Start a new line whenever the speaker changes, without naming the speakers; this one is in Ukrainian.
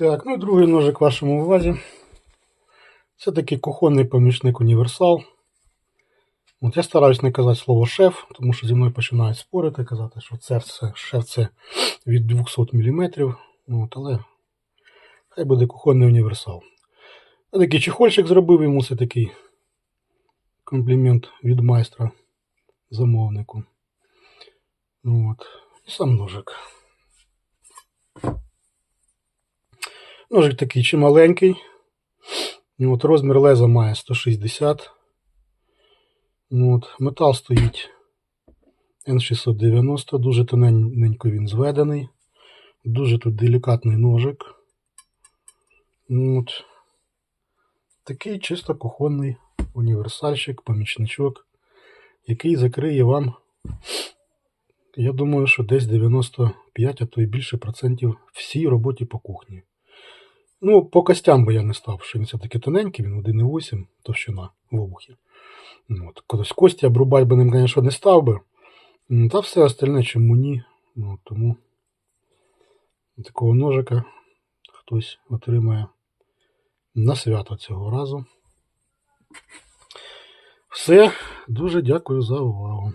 Так, ну і другий ножик в вашому увазі. Це такий кухонний помічник універсал. От я стараюсь не казати слово шеф, тому що зі мною починають спорити, казати, що це все, шеф це від 200 мм. От, але хай буде кухонний універсал. Я такий чехольчик зробив йому це такий комплімент від майстра замовнику. От. І сам ножик. Ножик такий чималенький. От, розмір леза має 160. От, метал стоїть N690, дуже тоненько він зведений. Дуже тут делікатний ножик. От. Такий чисто кухонний універсальщик, помічничок, який закриє вам, я думаю, що десь 95, а то і більше процентів всій роботі по кухні. Ну, по костям би я не став, що він все-таки тоненький, він 1,8 товщина в обухі. Ну, От. Колись кості обрубати би ним, звісно, не став би. Та все остальне чому ні. Ну, тому такого ножика хтось отримає на свято цього разу. Все, дуже дякую за увагу.